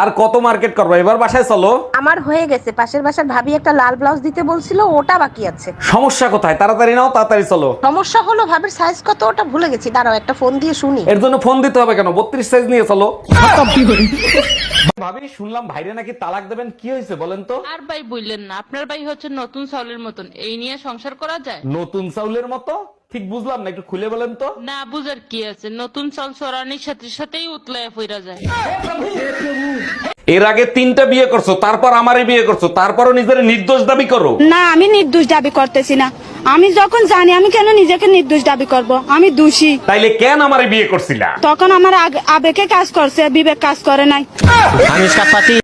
আর কত মার্কেট করব? এবার বাসায় চলো। আমার হয়ে গেছে। পাশের বাসার ভাবি একটা লাল ব্লাউজ দিতে বলছিল ওটা বাকি আছে। সমস্যা কোথায়? তাড়াতাড়ি নাও তাড়াতাড়ি চলো। সমস্যা হলো ভাবির সাইজ কত ওটা ভুলে গেছি। দাঁড়াও একটা ফোন দিয়ে শুনি। এর জন্য ফোন দিতে হবে কেন? বত্রিশ সাইজ নিয়ে চলো। ভাবি শুনলাম ভাইরে নাকি তালাক দেবেন। কি হয়েছে বলেন তো? আর ভাই বললেন না। আপনার ভাই হচ্ছে নতুন চাউলের মতন। এই নিয়ে সংসার করা যায়? নতুন চাউলের মতো? ঠিক বুঝলাম না একটু খুলে বলেন তো। না বুঝার কি আছে? নতুন চাল সরানির সাথে সাথেই উতলায় ফিরা যায়। এর আগে তিনটা বিয়ে করছ তারপর আমারে বিয়ে করছ তারপরও নিজের নির্দোষ দাবি করো। না আমি নির্দোষ দাবি করতেছি না। আমি যখন জানি আমি কেন নিজেকে নির্দোষ দাবি করব? আমি দোষী। তাইলে কেন আমারে বিয়ে করছিলা? তখন আমার আগ- আবেগে কাজ করছে বিবেক কাজ করে নাই।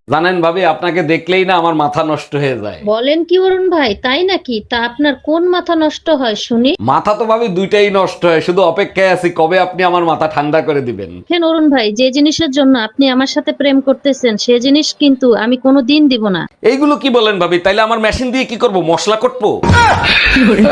জানেন ভাবি আপনাকে দেখলেই না আমার মাথা নষ্ট হয়ে যায়। বলেন কি অরুণ ভাই তাই নাকি? তা আপনার কোন মাথা নষ্ট হয় শুনি? মাথা তো ভাবি দুইটাই নষ্ট হয় শুধু অপেক্ষায় আছি কবে আপনি আমার মাথা ঠান্ডা করে দিবেন। কেন অরুণ ভাই যে জিনিসের জন্য আপনি আমার সাথে প্রেম করতেছেন সে জিনিস কিন্তু আমি কোনো দিন দিব না। এইগুলো কি বলেন ভাবি? তাইলে আমার মেশিন দিয়ে কি করব? মশলা করব?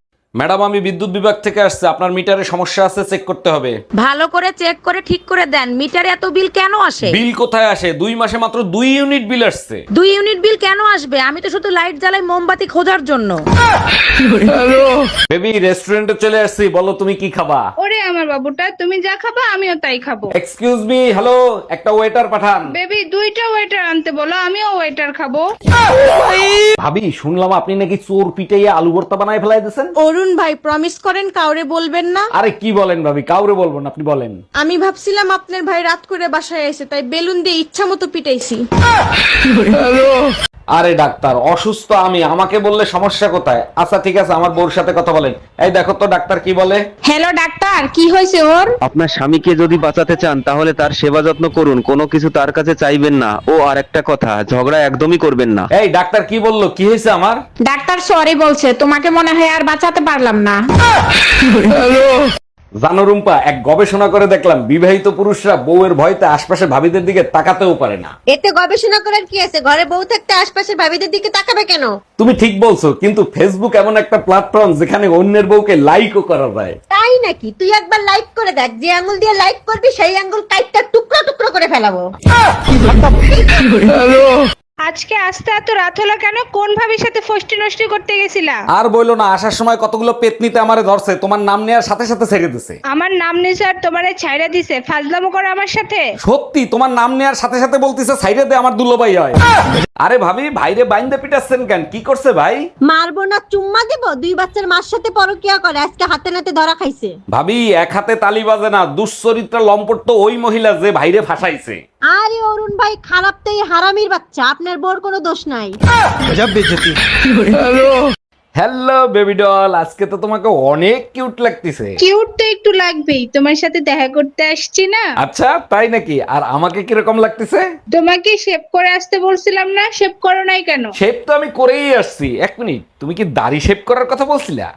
ম্যাডাম আমি বিদ্যুৎ বিভাগ থেকে আসছে। আপনার মিটারে সমস্যা আছে চেক করতে হবে। ভালো করে চেক করে ঠিক করে দেন। মিটারে এত বিল কেন আসে? বিল কোথায় আসে? দুই মাসে মাত্র দুই ইউনিট বিল আসছে। দুই ইউনিট বিল কেন আসবে? আমি তো শুধু লাইট জ্বালাই মোমবাতি খোঁজার জন্য। বেবি রেস্টুরেন্টে চলে আসছি। বলো তুমি কি খাবা? ওরে আমার বাবুটা তুমি যা খাবা আমিও তাই খাব। এক্সকিউজ মি হ্যালো একটা ওয়েটার পাঠান। বেবি দুইটা ওয়েটার আনতে বলো আমিও ওয়েটার খাব। ভাবি শুনলাম আপনি নাকি চোর পিটাইয়া আলু ভর্তা বানায় ফেলাই দিয়েছেন অরুণ ভাই প্রমিস করেন কাউরে বলবেন না। আরে কি বলেন ভাবি? কাউরে বলব না আপনি বলেন। আমি ভাবছিলাম আপনার ভাই রাত করে বাসায় এসে তাই বেলুন দিয়ে ইচ্ছা মতো পিটাইছি। আরে ডাক্তার অসুস্থ আমি আমাকে বললে সমস্যা কোথায়? আচ্ছা ঠিক আছে আমার বউর সাথে কথা বলেন। এই দেখো তো ডাক্তার কি বলে? হ্যালো ডাক্তার কি হয়েছে ওর? আপনার স্বামীকে যদি বাঁচাতে চান তাহলে তার সেবা যত্ন করুন। কোনো কিছু তার কাছে চাইবেন না। ও আর একটা কথা ঝগড়া একদমই করবেন না। এই ডাক্তার কি বলল? কি হয়েছে আমার? ডাক্তার সরি বলছে তোমাকে মনে হয় আর বাঁচাতে পারলাম না। জানো রুম্পা এক গবেষণা করে দেখলাম বিবাহিত পুরুষরা বউয়ের ভয়তে আশপাশে ভাবিদের দিকে তাকাতেও পারে না। এতে গবেষণা করার কি আছে? ঘরে বউ থাকতে আশপাশের ভাবিদের দিকে তাকাবে কেন? তুমি ঠিক বলছো কিন্তু ফেসবুক এমন একটা প্ল্যাটফর্ম যেখানে অন্যের বউকে লাইকও করা যায়। তাই নাকি? তুই একবার লাইক করে দেখ যে আঙ্গুল দিয়ে লাইক করবি সেই আঙ্গুল কাইটটা টুকরো টুকরো করে ফেলাবো। আজকে আসতে এত রাত হলো কেন? কোন ভাবির সাথে ফষ্টি নষ্টি করতে গেছিলা? আর বইলো না আসার সময় কতগুলো পেতনিতে আমারে ধরছে তোমার নাম নেওয়ার সাথে সাথে ছেড়ে দিছে। আমার নাম নিসার তোমারে ছাইরা দিছে ফাজলামো করে আমার সাথে? সত্যি তোমার নাম নেওয়ার সাথে সাথে বলতিছে সাইডে দে আমার দুলোবাই হয়। আরে ভাবি ভাইরে বাইন্দে পিটাচ্ছেন কেন? কি করছে ভাই? মারবো না চুম্মা দেবো? দুই বাচ্চার মার সাথে পরকিয়া করে আজকে হাতে নাতে ধরা খাইছে। ভাবি এক হাতে তালি বাজে না দুশ্চরিত্রা লম্পট তো ওই মহিলা যে ভাইরে ফাঁসাইছে। আরে অরুণ ভাই খারাপ তো এই হারামির বাচ্চা আপনার বোর কোনো দোষ নাই। হ্যালো বেবি ডল আজকে তো তোমাকে অনেক কিউট লাগতেছে। কিউট তো একটু লাগবেই তোমার সাথে দেখা করতে আসছি না। আচ্ছা তাই নাকি? আর আমাকে কীরকম লাগতেছে? তোমাকে শেভ করে আসতে বলছিলাম না শেভ করো নাই কেন? শেপ তো আমি করেই আসছি। এক মিনিট তুমি কি দাড়ি শেপ করার কথা বলছিলা?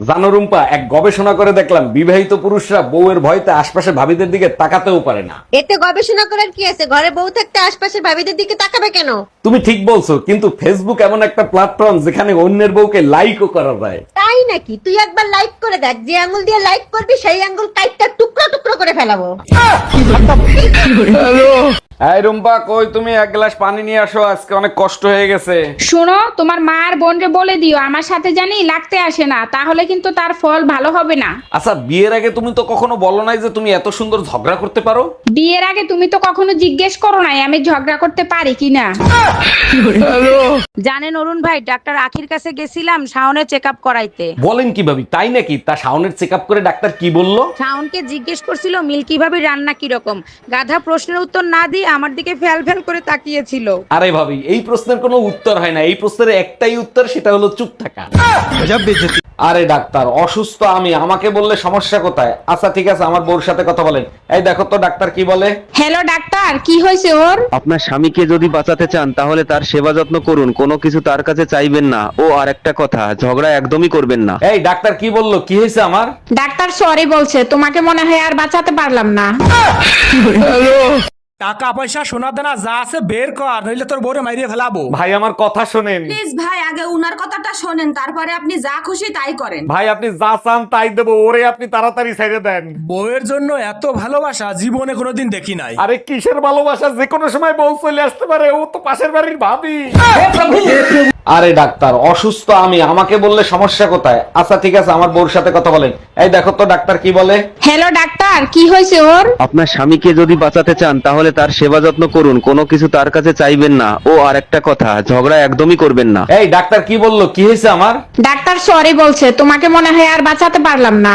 জানো রুম্পা এক গবেষণা করে দেখলাম বিবাহিত পুরুষরা বউয়ের ভয়তে আশপাশে ভাবিদের দিকে তাকাতেও পারে না। এতে গবেষণা করার কি আছে? ঘরে বউ থাকতে আশপাশের ভাবিদের দিকে তাকাবে কেন? তুমি ঠিক বলছো কিন্তু ফেসবুক এমন একটা প্ল্যাটফর্ম যেখানে অন্যের বউকে লাইকও করা যায়। তাই নাকি? তুই একবার লাইক করে দেখ যে আঙ্গুল দিয়ে লাইক করবি সেই আঙ্গুল কাইটটা টুকরো টুকরো করে ফেলাবো। এই রুম্পা কই তুমি? এক গ্লাস পানি নিয়ে আসো আজকে অনেক কষ্ট হয়ে গেছে। শোনো তোমার মা আর বোনকে বলে দিও আমার সাথে জানি লাগতে আসে না তাহলে কিন্তু তার ফল ভালো হবে না। আচ্ছা বিয়ের আগে তুমি তো কখনো বলো নাই যে তুমি এত সুন্দর ঝগড়া করতে পারো? বিয়ের আগে তুমি তো কখনো জিজ্ঞেস করো নাই আমি ঝগড়া করতে পারি কিনা জানেন অরুণ ভাই ডাক্তার আখির কাছে গেছিলাম শাওনের চেক আপ করাইতে। বলেন কি ভাবি তাই নাকি? তা শাওনের চেক আপ করে ডাক্তার কি বলল? শাওনকে জিজ্ঞেস করছিল মিল্কি ভাবির রান্না কীরকম? গাধা প্রশ্নের উত্তর না দিয়ে আমার দিকে ফ্যাল ফ্যাল করে তাকিয়েছিল। আরে ভাবি এই প্রশ্নের কোনো উত্তর হয় না। এই প্রশ্নের একটাই উত্তর সেটা হলো চুপ থাকা। আরে ডাক্তার অসুস্থ আমি আমাকে বললে সমস্যা কোথায়? আচ্ছা ঠিক আছে আমার বউর সাথে কথা বলেন। এই দেখো তো ডাক্তার কি বলে? হ্যালো ডাক্তার কি হয়েছে ওর? আপনার স্বামীকে যদি বাঁচাতে চান তাহলে তার সেবা যত্ন করুন। কোনো কিছু তার কাছে চাইবেন না। ও আর একটা কথা ঝগড়া একদমই করবেন না। এই ডাক্তার কি বলল? কি হয়েছে আমার? ডাক্তার সরি বলছে তোমাকে মনে হয় আর বাঁচাতে পারলাম না। টাকা পয়সা সোনা দানা যা আছে বের কর নইলে তোর বউরে মাইরিয়ে ফেলাবো। ভাই আমার কথা শোনেন। প্লিজ ভাই আগে উনার কথাটা শোনেন তারপরে আপনি যা খুশি তাই করেন। ভাই আপনি যা চান তাই দেবো ওরে আপনি তাড়াতাড়ি ছেড়ে দেন। বউয়ের জন্য এত ভালোবাসা জীবনে কোনোদিন দেখি নাই। আরে কিসের ভালোবাসা? যে কোনো সময় বউ চলে আসতে পারে ও তো পাশের বাড়ির ভাবি। আরে ডাক্তার অসুস্থ আমি আমাকে বললে সমস্যা কোথায়? আচ্ছা ঠিক আছে আমার বউর সাথে কথা বলেন। এই দেখো তো ডাক্তার কি বলে? হ্যালো ডাক্তার কি হয়েছে ওর? আপনার স্বামীকে যদি বাঁচাতে চান তাহলে তার সেবা যত্ন করুন কোনো কিছু তার কাছে চাইবেন না। ও আর একটা কথা ঝগড়া একদমই করবেন না। এই ডাক্তার কি বলল? কি হয়েছে আমার? ডাক্তার সরি বলছে তোমাকে মনে হয় আর বাঁচাতে পারলাম না।